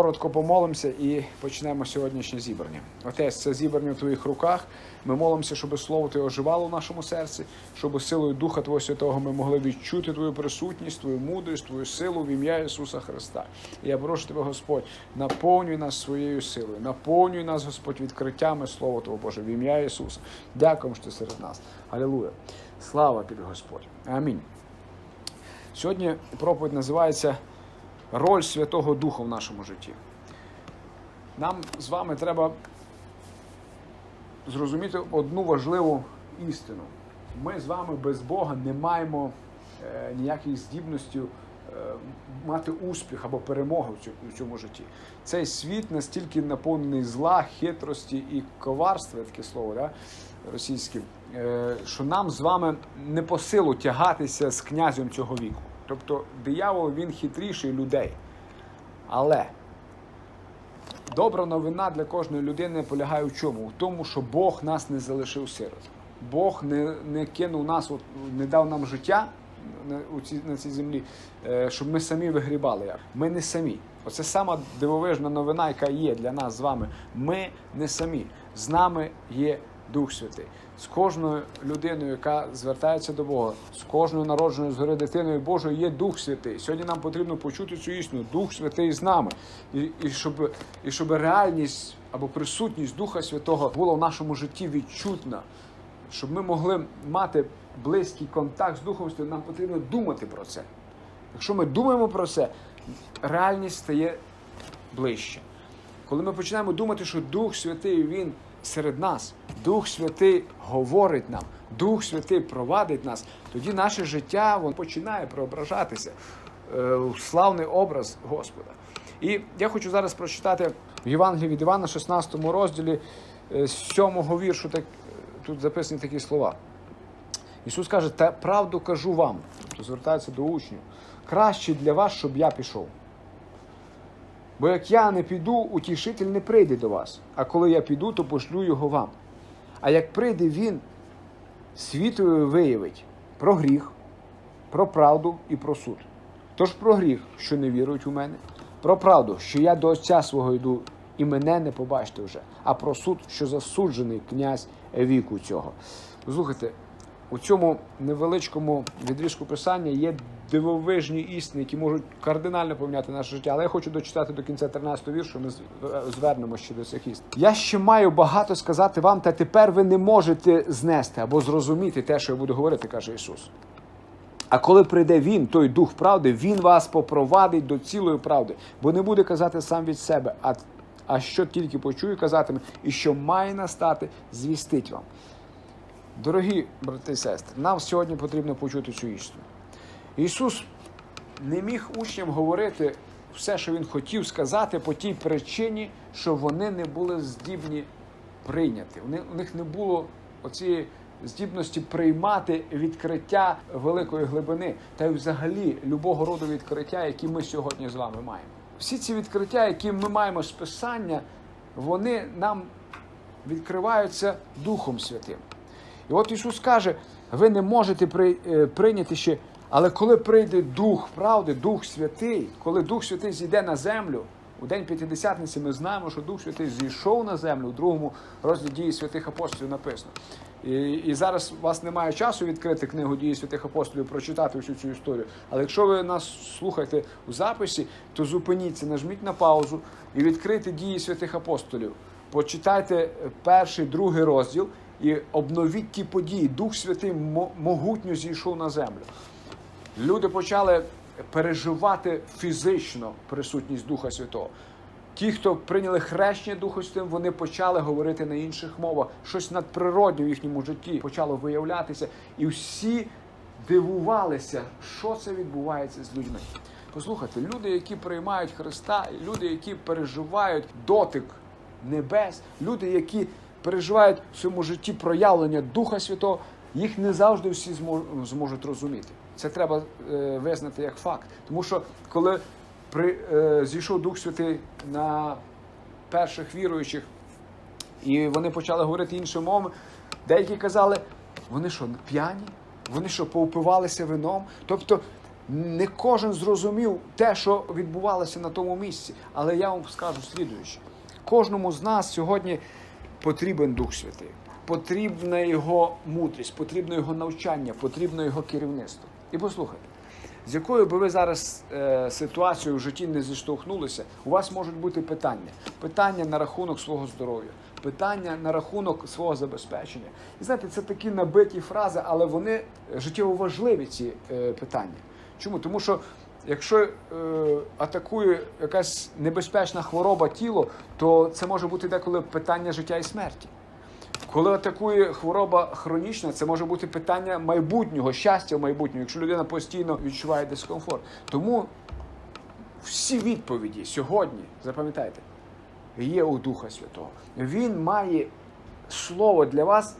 коротко помолимося і почнемо сьогоднішнє зібрання. Отець, це зібрання в твоїх руках. Ми молимося, щоб слово Твоє оживало в нашому серці, щоб силою Духа Твого Святого ми могли відчути Твою присутність, Твою мудрість, Твою силу в ім'я Ісуса Христа. І я прошу Тебе, Господь, наповнюй нас своєю силою, наповнюй нас, Господь, відкриттями Слова Твого Боже, в ім'я Ісуса. Дякуємо, що ти серед нас. Алілуя. Слава тобі, Господь. Амінь. Сьогодні проповідь називається Роль Святого Духа в нашому житті. Нам з вами треба зрозуміти одну важливу істину. Ми з вами без Бога не маємо е, ніяких здібності е, мати успіх або перемогу в цьому, в цьому житті. Цей світ настільки наповнений зла, хитрості і коварства, таке слово да, російське, е, що нам з вами не по силу тягатися з князем цього віку. Тобто диявол він хитріший людей. Але добра новина для кожної людини полягає в чому? В тому, що Бог нас не залишив сирот. Бог не, не кинув нас, от, не дав нам життя на, цій, на цій землі, е, щоб ми самі вигрібали. Ми не самі. Оце сама дивовижна новина, яка є для нас з вами. Ми не самі. З нами є Дух Святий. З кожною людиною, яка звертається до Бога, з кожною народженою згори дитиною Божою є Дух Святий. Сьогодні нам потрібно почути цю істину. Дух Святий з нами. І, і, щоб, і щоб реальність або присутність Духа Святого була в нашому житті відчутна. Щоб ми могли мати близький контакт з Духом Святим, нам потрібно думати про це. Якщо ми думаємо про це, реальність стає ближче. Коли ми починаємо думати, що Дух Святий Він серед нас, Дух Святий говорить нам, Дух Святий провадить нас, тоді наше життя воно починає преображатися е, в славний образ Господа. І я хочу зараз прочитати в Євангелії від Івана, 16 розділі, е, з 7 віршу, так, тут записані такі слова. Ісус каже, та правду кажу вам, тобто звертається до учнів, краще для вас, щоб я пішов. Бо як я не піду, утішитель не прийде до вас, а коли я піду, то пошлю його вам. А як прийде він, світові виявить про гріх, про правду і про суд. Тож про гріх, що не вірують у мене, про правду, що я до Отця свого йду, і мене не побачите вже, а про суд, що засуджений князь віку цього. Слухайте, у цьому невеличкому відрізку писання є дивовижні істини, які можуть кардинально поміняти наше життя. Але я хочу дочитати до кінця 13-го віршу, ми е, звернемо ще до цих істин. Я ще маю багато сказати вам, та тепер ви не можете знести або зрозуміти те, що я буду говорити, каже Ісус. А коли прийде він, той дух правди, він вас попровадить до цілої правди, бо не буде казати сам від себе, а, а що тільки почує, казатиме, і що має настати, звістить вам. Дорогі брати і сестри, нам сьогодні потрібно почути цю істину. Ісус не міг учням говорити все, що Він хотів сказати, по тій причині, що вони не були здібні прийняти. У них не було оцієї здібності приймати відкриття великої глибини та й взагалі любого роду відкриття, які ми сьогодні з вами маємо. Всі ці відкриття, які ми маємо з Писання, вони нам відкриваються Духом Святим. І от Ісус каже: ви не можете е, прийняти ще, але коли прийде Дух правди, Дух Святий, коли Дух Святий зійде на землю, у день П'ятидесятниці ми знаємо, що Дух Святий зійшов на землю у другому розділі дії святих апостолів написано. І, і зараз у вас немає часу відкрити книгу дії святих апостолів, прочитати всю цю історію. Але якщо ви нас слухаєте у записі, то зупиніться, нажміть на паузу і відкрийте дії святих апостолів. Почитайте перший, другий розділ і обновіть ті події. Дух Святий могутньо зійшов на землю. Люди почали переживати фізично присутність Духа Святого. Ті, хто прийняли хрещення Духом Святим, вони почали говорити на інших мовах. Щось надприродне в їхньому житті почало виявлятися, і всі дивувалися, що це відбувається з людьми. Послухайте, люди, які приймають Христа, люди, які переживають дотик небес, люди, які переживають в своєму житті проявлення Духа Святого, їх не завжди всі змо- зможуть розуміти. Це треба е, визнати як факт. Тому що коли при, е, зійшов Дух Святий на перших віруючих, і вони почали говорити іншими мовами, деякі казали, вони що, п'яні? Вони що, поупивалися вином? Тобто Не кожен зрозумів те, що відбувалося на тому місці. Але я вам скажу слідуюче: кожному з нас сьогодні потрібен Дух Святий, потрібна його мудрість, потрібно його навчання, потрібно його керівництво. І послухайте, з якою би ви зараз е, ситуацією в житті не зіштовхнулися, у вас можуть бути питання. Питання на рахунок свого здоров'я, питання на рахунок свого забезпечення. І знаєте, це такі набиті фрази, але вони життєво важливі, ці е, питання. Чому? Тому що якщо е, атакує якась небезпечна хвороба тіло, то це може бути деколи питання життя і смерті. Коли атакує хвороба хронічна, це може бути питання майбутнього, щастя в майбутньому, якщо людина постійно відчуває дискомфорт. Тому всі відповіді сьогодні, запам'ятайте, є у Духа Святого. Він має слово для вас,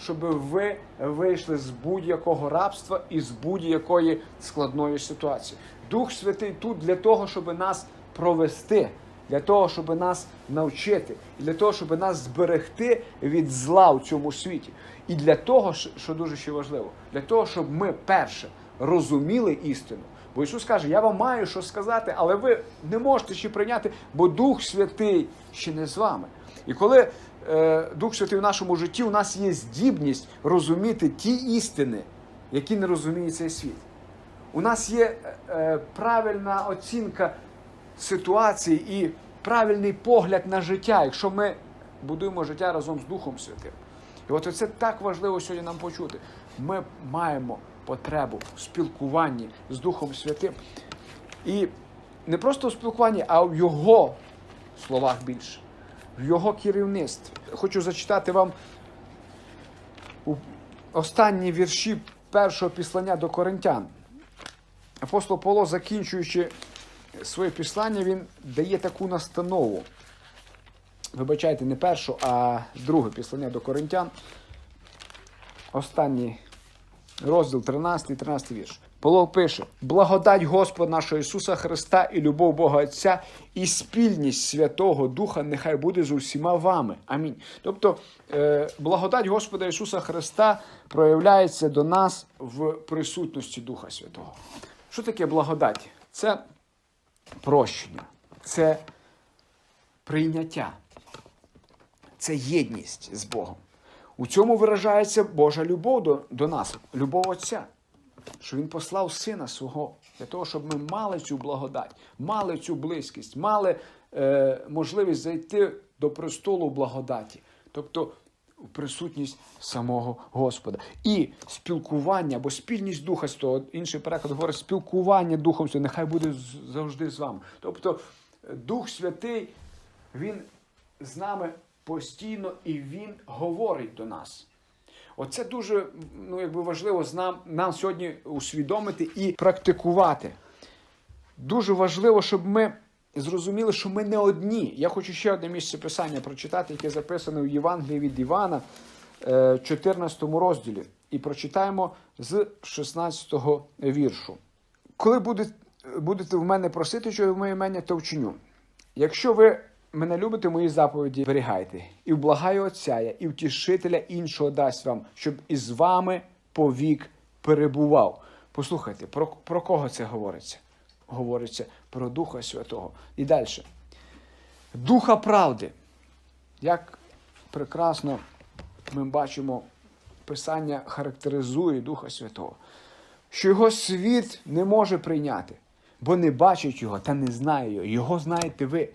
щоб ви вийшли з будь-якого рабства і з будь-якої складної ситуації. Дух Святий тут для того, щоб нас провести, для того, щоб нас навчити, і для того, щоб нас зберегти від зла в цьому світі. І для того, що дуже ще важливо, для того, щоб ми перше розуміли істину. Бо Ісус каже, я вам маю що сказати, але ви не можете ще прийняти, бо Дух Святий ще не з вами. І коли Дух Святий в нашому житті, у нас є здібність розуміти ті істини, які не розуміє цей світ. У нас є е, правильна оцінка ситуації і правильний погляд на життя, якщо ми будуємо життя разом з Духом Святим. І от це так важливо сьогодні нам почути. Ми маємо потребу в спілкуванні з Духом Святим. І не просто в спілкуванні, а в Його словах більше, в Його керівництві. Хочу зачитати вам останні вірші першого післання до коринтян. Апостол Павло, закінчуючи своє післання, він дає таку настанову. Вибачайте, не першу, а друге післання до коринтян. Останній розділ 13, 13 вірш. Павло пише: благодать Господа нашого Ісуса Христа і любов Бога Отця, і спільність Святого Духа нехай буде з усіма вами. Амінь. Тобто, е, благодать Господа Ісуса Христа проявляється до нас в присутності Духа Святого. Що таке благодать? Це прощення, це прийняття, це єдність з Богом. У цьому виражається Божа любов до, до нас, любов Отця, що Він послав Сина свого для того, щоб ми мали цю благодать, мали цю близькість, мали е, можливість зайти до престолу благодаті, тобто присутність самого Господа. І спілкування або спільність Духа Святого, інший переклад говорить, спілкування Духом Святим, нехай буде завжди з вами. Тобто е, Дух Святий, Він з нами постійно і Він говорить до нас. Оце дуже ну, якби важливо нам, нам сьогодні усвідомити і практикувати. Дуже важливо, щоб ми зрозуміли, що ми не одні. Я хочу ще одне місце писання прочитати, яке записане в Євангелії від Івана, е, 14 розділі. І прочитаємо з 16 віршу. Коли будете, в мене просити, що в моє ім'я, то вчиню. Якщо ви мене любите, мої заповіді берігайте. І вблагаю Отця я, і втішителя іншого дасть вам, щоб із вами повік перебував. Послухайте, про, про кого це говориться? Говориться про Духа Святого. І далі. Духа правди. Як прекрасно ми бачимо, Писання характеризує Духа Святого, що його світ не може прийняти, бо не бачить його та не знає його. Його знаєте ви.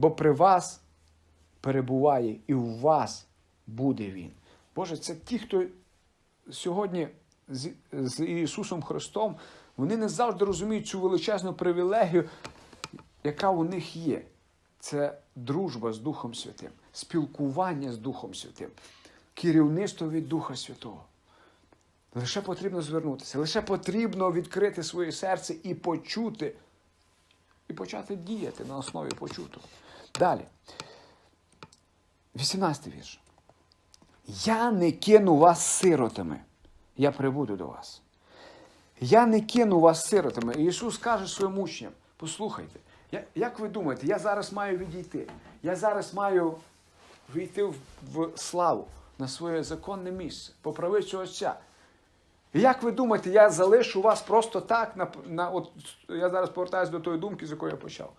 Бо при вас перебуває і у вас буде Він. Боже, це ті, хто сьогодні з, з Ісусом Христом, вони не завжди розуміють цю величезну привілегію, яка у них є. Це дружба з Духом Святим, спілкування з Духом Святим, керівництво від Духа Святого. Лише потрібно звернутися, лише потрібно відкрити своє серце і почути, і почати діяти на основі почутого. Далі. 18 вірш. Я не кину вас сиротами, я прибуду до вас. Я не кину вас сиротами. І Ісус каже своїм учням: послухайте, я, як ви думаєте, я зараз маю відійти, я зараз маю війти в, в славу на своє законне місце, по правицю Отця. Як ви думаєте, я залишу вас просто так, на, на, от, я зараз повертаюся до тої думки, з якої я почав.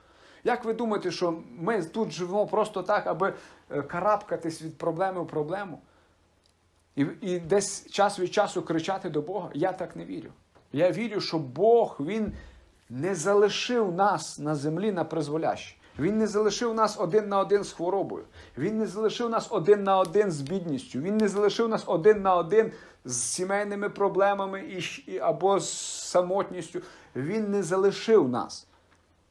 Як ви думаєте, що ми тут живемо просто так, аби е, карабкатись від проблеми в проблему? І, і десь час від часу кричати до Бога? Я так не вірю. Я вірю, що Бог Він не залишив нас на землі на призволяще. Він не залишив нас один на один з хворобою. Він не залишив нас один на один з бідністю. Він не залишив нас один на один з сімейними проблемами і, або з самотністю. Він не залишив нас.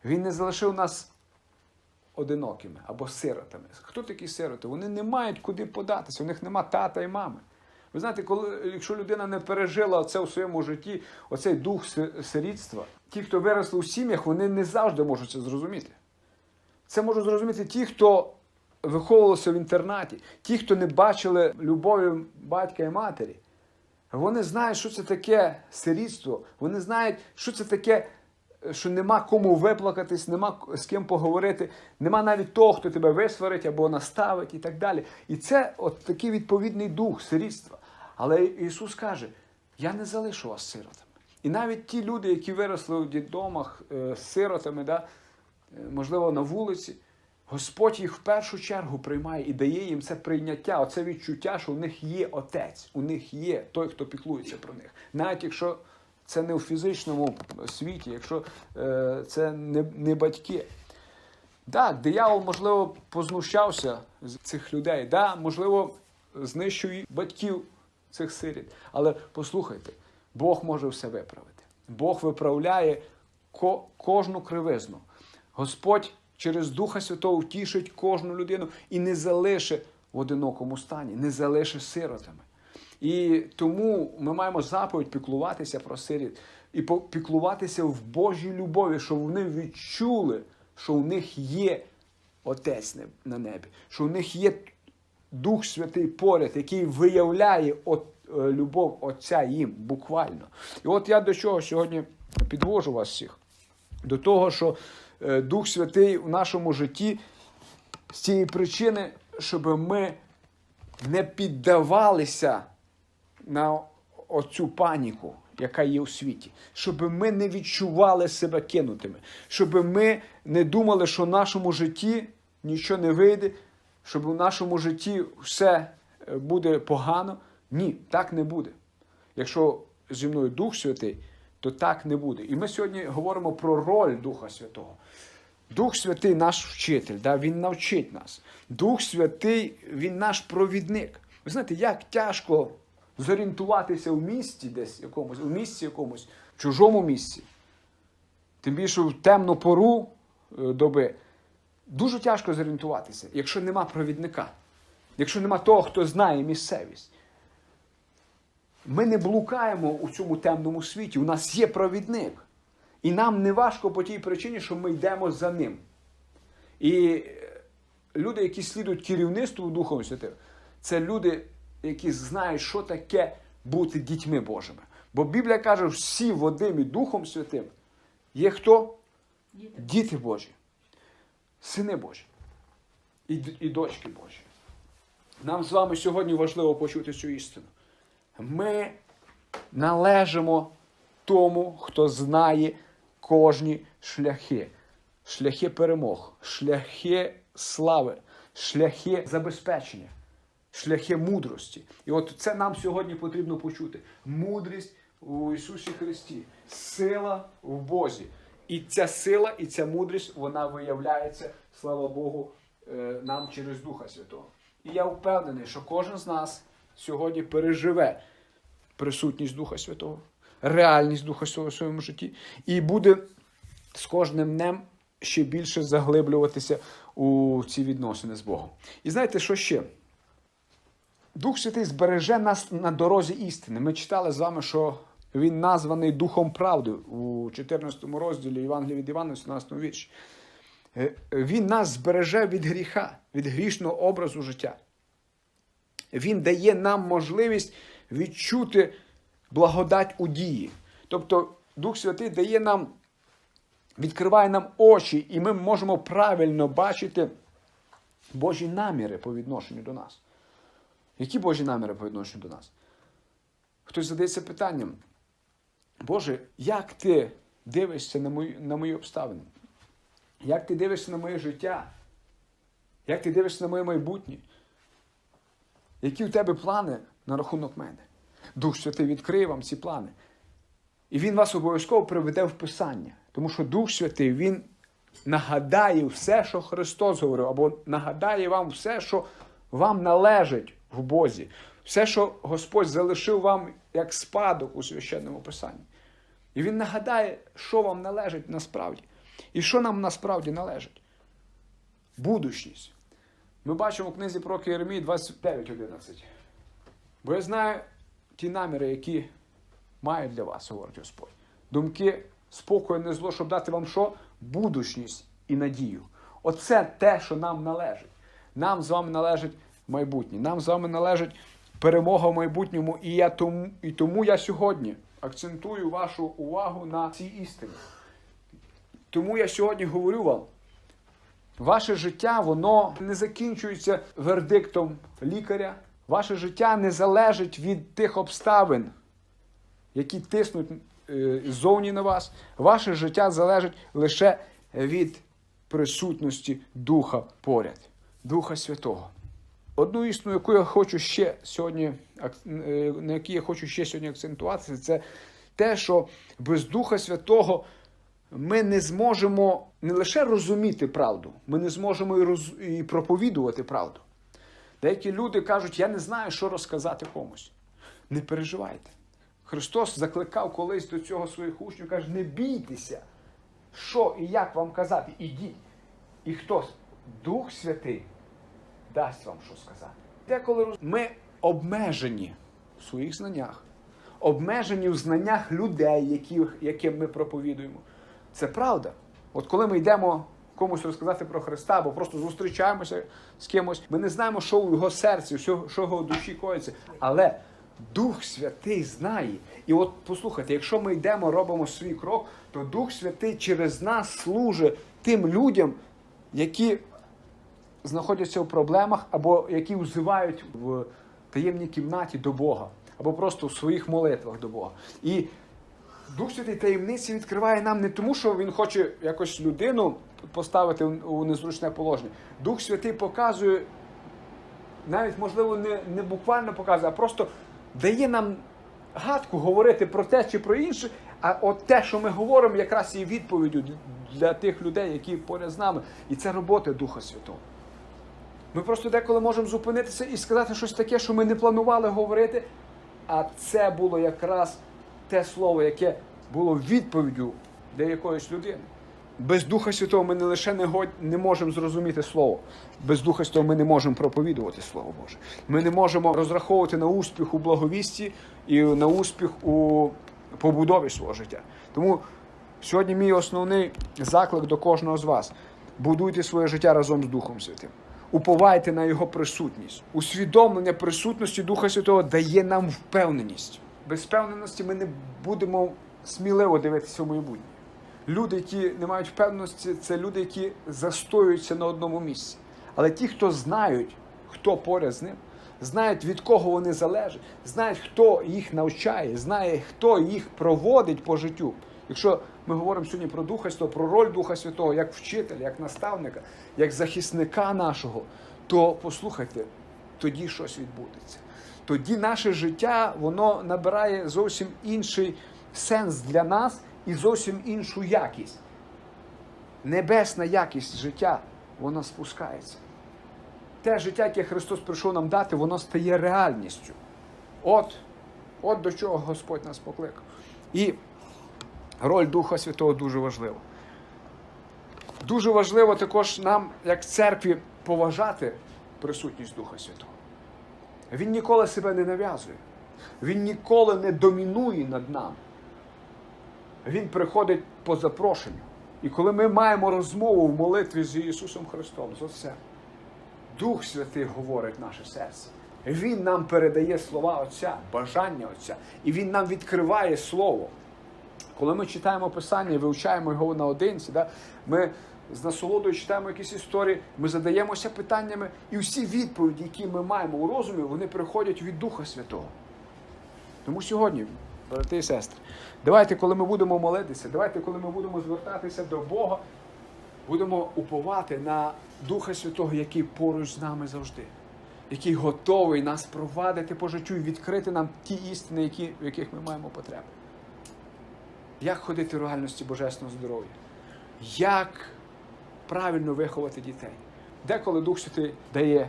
Він не залишив нас одинокими або сиротами. Хто такі сироти? Вони не мають куди податися, у них нема тата і мами. Ви знаєте, коли, якщо людина не пережила це у своєму житті, оцей дух сирітства, ті, хто виросли у сім'ях, вони не завжди можуть це зрозуміти. Це можуть зрозуміти ті, хто виховувалися в інтернаті, ті, хто не бачили любові батька і матері. Вони знають, що це таке сирітство. Вони знають, що це таке, що нема кому виплакатись, нема з ким поговорити, нема навіть того, хто тебе висварить або наставить і так далі. І це от такий відповідний дух сирітства. Але Ісус каже: я не залишу вас сиротами. І навіть ті люди, які виросли у дітдомах е, з сиротами, да, е, можливо, на вулиці, Господь їх в першу чергу приймає і дає їм це прийняття, оце відчуття, що у них є отець, у них є той, хто піклується про них. Навіть якщо це не у фізичному світі, якщо е, це не, не батьки. Так, диявол, можливо, познущався з цих людей. Да, можливо, знищив і батьків цих сиріт. Але послухайте, Бог може все виправити. Бог виправляє ко- кожну кривизну. Господь через Духа Святого втішить кожну людину і не залишить в одинокому стані, не залишить сиротами. І тому ми маємо заповідь піклуватися про сиріт і піклуватися в Божій любові, щоб вони відчули, що у них є Отець на небі, що у них є Дух Святий поряд, який виявляє от, е, любов Отця їм буквально. І от я до чого сьогодні підвожу вас всіх. До того, що е, Дух Святий в нашому житті з цієї причини, щоб ми не піддавалися на оцю паніку, яка є у світі, щоб ми не відчували себе кинутими, щоб ми не думали, що в нашому житті нічого не вийде, щоб у нашому житті все е, буде погано. Ні, так не буде. Якщо зі мною Дух Святий, то так не буде. І ми сьогодні говоримо про роль Духа Святого. Дух Святий наш вчитель, да, Він навчить нас. Дух Святий, Він наш провідник. Ви знаєте, як тяжко зорієнтуватися в місті десь якомусь, у місці якомусь, в чужому місці. Тим більше в темну пору е, доби. Дуже тяжко зорієнтуватися, якщо нема провідника, якщо нема того, хто знає місцевість. Ми не блукаємо у цьому темному світі. У нас є провідник. І нам не важко по тій причині, що ми йдемо за ним. І е, люди, які слідують керівництву Духом Святим, це люди, які знають, що таке бути дітьми Божими. Бо Біблія каже, всі Вадим і Духом Святим є хто? Діти. Діти Божі, сини Божі і, і дочки Божі. Нам з вами сьогодні важливо почути цю істину. Ми належимо тому, хто знає кожні шляхи, шляхи перемог, шляхи слави, шляхи забезпечення, шляхи мудрості. І от це нам сьогодні потрібно почути. Мудрість у Ісусі Христі, сила в Бозі. І ця сила, і ця мудрість, вона виявляється, слава Богу, е, нам через Духа Святого. І я впевнений, що кожен з нас сьогодні переживе присутність Духа Святого, реальність Духа Святого в своєму житті, і буде з кожним днем ще більше заглиблюватися у ці відносини з Богом. І знаєте, що ще? Дух Святий збереже нас на дорозі істини. Ми читали з вами, що він названий Духом правди у 14 розділі Євангелія від Івана, 17 вірші. Е, Він нас збереже від гріха, від грішного образу життя. Він дає нам можливість відчути благодать у дії. Тобто Дух Святий дає нам, відкриває нам очі, і ми можемо правильно бачити Божі наміри по відношенню до нас. Які Божі наміри по відношенню до нас? хтось задається питанням, Боже, як ти дивишся на мої, на мої обставини? Як ти дивишся на моє життя? Як ти дивишся на моє майбутнє? Які у тебе плани на рахунок мене? Дух Святий відкриє вам ці плани. І він вас обов'язково приведе в Писання. Тому що Дух Святий, Він нагадає все, що Христос говорив, або нагадає вам все, що вам належить в Бозі, все, що Господь залишив вам як спадок у священному Писанні. І Він нагадає, що вам належить насправді. І що нам насправді належить. Будущність. Ми бачимо в книзі про Єремії 29.11. Бо я знаю ті наміри, які маю для вас, говорить Господь. Думки спокою, не зло, щоб дати вам що? Будущність і надію. Оце те, що нам належить. Нам з вами належить майбутнє. Нам з вами належить перемога в майбутньому. І, я тому, і тому я сьогодні акцентую вашу увагу на цій істині. Тому я сьогодні говорю вам. Ваше життя воно не закінчується вердиктом лікаря. Ваше життя не залежить від тих обставин, які тиснуть е, ззовні на вас. Ваше життя залежить лише від присутності Духа поряд, Духа Святого. Одну істину, яку я хочу ще сьогодні, е, на якій я хочу ще сьогодні акцентуватися, це те, що без Духа Святого ми не зможемо не лише розуміти правду, ми не зможемо і, роз... і проповідувати правду. Деякі люди кажуть, я не знаю, що розказати комусь. Не переживайте. Христос закликав колись до цього своїх учнів, каже, не бійтеся, що і як вам казати, ідіть. І хтось, Дух Святий, дасть вам що сказати. Деколи ми обмежені в своїх знаннях, обмежені в знаннях людей, яких, яким ми проповідуємо. Це правда. От коли ми йдемо комусь розказати про Христа, або просто зустрічаємося з кимось, ми не знаємо, що у його серці, що, що його душі коїться. Але Дух Святий знає. І от послухайте, якщо ми йдемо, робимо свій крок, то Дух Святий через нас служить тим людям, які знаходяться в проблемах, або які взивають в таємній кімнаті до Бога, або просто в своїх молитвах до Бога. І Дух Святий таємниці відкриває нам не тому, що він хоче якось людину поставити у незручне положення. Дух Святий показує, навіть, можливо, не, не буквально показує, а просто дає нам гадку говорити про те чи про інше. А от те, що ми говоримо, якраз є відповіддю для тих людей, які поряд з нами. І це робота Духа Святого. Ми просто деколи можемо зупинитися і сказати щось таке, що ми не планували говорити. А це було якраз те слово, яке було відповіддю для якоїсь людини. Без Духа Святого ми не лише не, год... не можемо зрозуміти Слово, без Духа Святого ми не можемо проповідувати Слово Боже. Ми не можемо розраховувати на успіх у благовісті і на успіх у побудові свого життя. Тому сьогодні мій основний заклик до кожного з вас: будуйте своє життя разом з Духом Святим. Уповайте на Його присутність. Усвідомлення присутності Духа Святого дає нам впевненість. Без впевненості ми не будемо сміливо дивитися в майбутнє. Люди, які не мають впевненості, це люди, які застоюються на одному місці. Але ті, хто знають, хто поряд з ним, знають, від кого вони залежать, знають, хто їх навчає, знає, хто їх проводить по життю. Якщо ми говоримо сьогодні про Духа Святого, про роль Духа Святого як вчителя, як наставника, як захисника нашого, то послухайте, тоді щось відбудеться. Тоді наше життя воно набирає зовсім інший сенс для нас і зовсім іншу якість. Небесна якість життя, вона спускається. Те життя, яке Христос прийшов нам дати, воно стає реальністю. От, от до чого Господь нас покликав. І роль Духа Святого дуже важлива. Дуже важливо також нам, як церкві, поважати присутність Духа Святого. Він ніколи себе не нав'язує. Він ніколи не домінує над нами. Він приходить по запрошенню. І коли ми маємо розмову в молитві з Ісусом Христом, з Отцем, Дух Святий говорить наше серце. Він нам передає слова Отця, бажання Отця, і Він нам відкриває Слово. Коли ми читаємо Писання і вивчаємо його наодинці, да, ми з насолодою читаємо якісь історії, ми задаємося питаннями, і всі відповіді, які ми маємо у розумі, вони приходять від Духа Святого. Тому сьогодні, брати і сестри, давайте, коли ми будемо молитися, давайте, коли ми будемо звертатися до Бога, будемо уповати на Духа Святого, який поруч з нами завжди, який готовий нас провадити по життю і відкрити нам ті істини, які, в яких ми маємо потребу. Як ходити в реальності божественного здоров'я? Як правильно виховати дітей? Деколи Дух Святий дає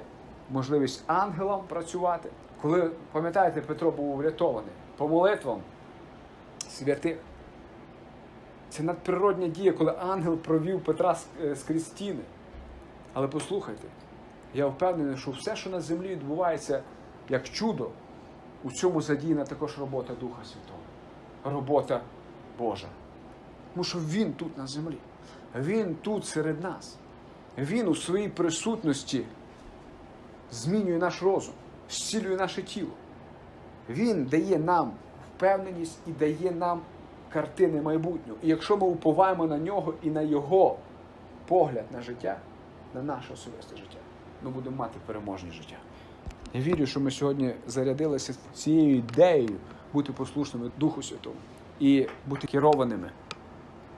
можливість ангелам працювати. Коли, пам'ятаєте, Петро був врятований по молитвам святих. Це надприродня дія, коли ангел провів Петра с- е, скрізь стіни. Але послухайте, я впевнений, що все, що на землі відбувається як чудо, у цьому задіяна також робота Духа Святого, робота Божа. Тому що Він тут на землі, Він тут серед нас. Він у своїй присутності змінює наш розум, зцілює наше тіло. Він дає нам впевненість і дає нам картини майбутнього. І якщо ми уповаємо на нього і на його погляд на життя, на наше особисте життя, ми будемо мати переможне життя. Я вірю, що ми сьогодні зарядилися цією ідеєю бути послушними Духу Святому і бути керованими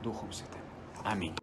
Духом Святим. Амінь.